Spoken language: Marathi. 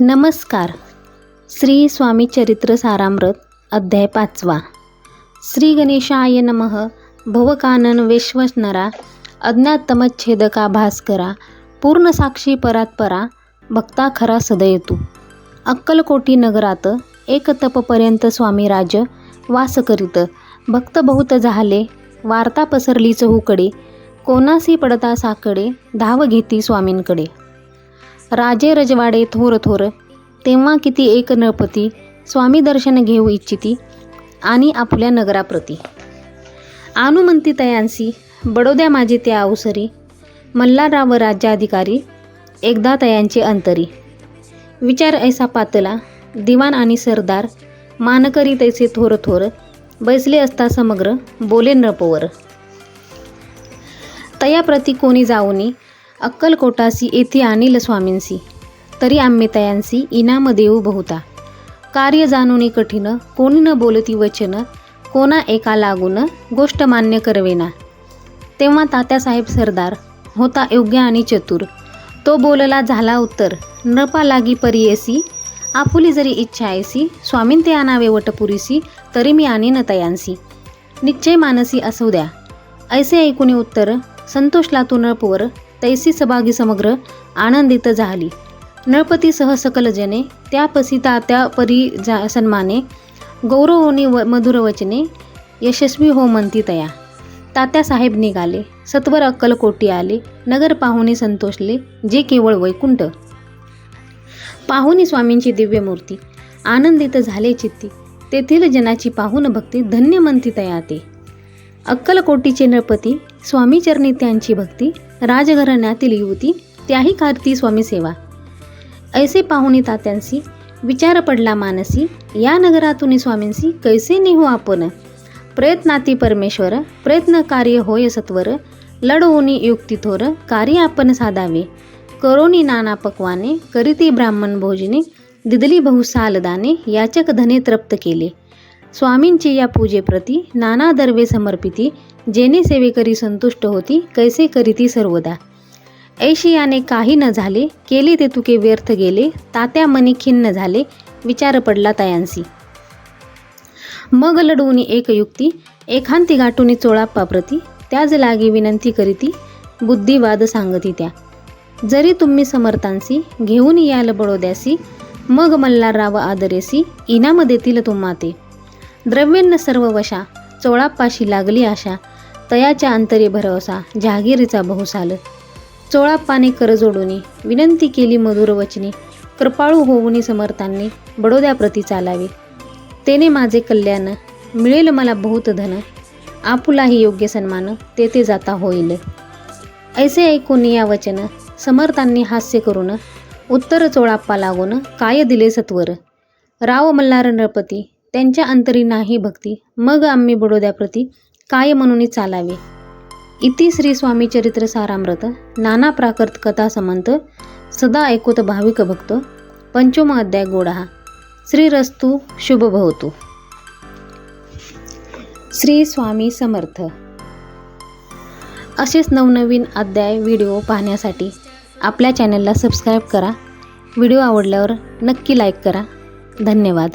नमस्कार. श्री स्वामी चरित्र सारामृत अध्याय पाचवा. श्री गणेशाय नमः. भवकानन विश्वसनरा अज्ञातमच्छेदका भास्करा पूर्णसाक्षी परात्परा भक्ता खरा सदयतू. अक्कलकोटी नगरात एक तपपर्यंत स्वामी राज वास करीत. भक्त बहुत झाले वार्ता पसरली चहूकडे. कोणासी पडता साकडे धाव घेती स्वामींकडे. राजे रजवाडे थोर थोर तेव्हा किती एक नळपती स्वामी दर्शन घेऊ इच्छिती आणि आपल्या नगराप्रती. अनुमंती तयांसी बडोद्या माझे त्या अवसरी मल्हारराव राज्याधिकारी एकदा तयांचे अंतरी. विचार ऐसा पातला दिवाण आणि सरदार मानकरी तैसे थोर थोर बैसले असता समग्र बोले नृपवर तयाप्रती कोणी जाऊनी अक्कलकोटासी येथे आणील स्वामींसी. तरी आम्ही तयांसी इनाम देऊ बहुता. कार्य जाणूनी कठीण कोणी न बोलती वचन कोणा एका लागून गोष्ट मान्य करवेना. तेव्हा तात्यासाहेब सरदार होता योग्य आणि चतुर. तो बोलला झाला उत्तर. नृपा लागी परियसी आपुली जरी इच्छा ऐसी स्वामीन ते आणावे वटपुरीसी तरी मी आणीन तयांसी. निश्चय मानसी असू द्या. ऐसे ऐकून उत्तर संतोषला तू नळपवर तैसी सभागी समग्र आनंदित झाली. नळपतीसह सकल जने तात्या पसिता परी जा सन्माने गौरवोनी व मधुर वचने यशस्वी हो म्हणती तया. तात्यासाहेब निघाले. सत्वर अक्कलकोटी आले. नगर पाहुणे संतोषले जे केवळ वैकुंठ. पाहुणी स्वामींची दिव्य मूर्ती. आनंदित झाले चित्ती. तेथील जनाची पाहून भक्ती धन्य म्हणती तया ते. अक्कलकोटीचे नळपती स्वामीचरणी त्यांची भक्ती राजघराण्यातील युवती त्याही करती स्वामी सेवा. ऐसे पाहुणी तात्यांसी विचार पडला मानसी या नगरातून स्वामींसी कैसे निहू आपण? प्रयत्नाती परमेश्वर प्रयत्न कार्य होय सत्वर लढवोनी युक्ती थोर कार्य आपण साधावे. करोनी नाना पक्वाने करीती ब्राह्मण भोजने दिदली बहुसाल सालदाने याचक धने तृप्त केले. स्वामींची या पूजेप्रती नाना दर्वे समर्पिती जेने सेवेकरी संतुष्ट होती कैसे करीती सर्वदा? ऐशियाने काही न झाले केले ते तुके व्यर्थ गेले तात्या मनी खिन्न झाले विचार पडला तयांसी मग लढवूनी एक युक्ती एखांती गाठुनी चोळाप्पाप्रती त्याच लागी विनंती करीती बुद्धिवाद सांगती त्या. जरी तुम्ही समर्थांसी घेऊन याल बडोद्यासी मग मल्हारराव आदरेसी इनाम देतील तुम्हा ते. द्रव्यन्न सर्व वशा चोळाप्पाशी लागली आशा तयाच्या अंतरी भरवसा जहागिरीचा बहुसाल चोळाप्पाने कर जोडूनी विनंती केली मधुर वचनी कृपाळू होऊनी समर्थांनी बडोद्याप्रती चालावे. तेने माझे कल्याण मिळेल मला बहुत धन आपुलाही योग्य सन्मान तेथे जाता होईल. ऐसे ऐकून या वचन समर्थांनी हास्य करून उत्तर चोळाप्पा लागून काय दिले सत्वर? राव मल्हार नळपती त्यांच्या अंतरी नाही भक्ती मग आम्ही बडोद्याप्रती काय म्हणून चालावे. इति श्री स्वामी चरित्र सारामृत नाना प्राकृत कथा समंत सदा ऐकूत भाविक भक्त पंचम अध्याय गोडा श्रीरस्तू शुभ भवतु. श्री स्वामी समर्थ. असेच नवनवीन अध्याय व्हिडिओ पाहण्यासाठी आपल्या चॅनलला सबस्क्राईब करा. व्हिडिओ आवडल्यावर नक्की लाईक करा. धन्यवाद.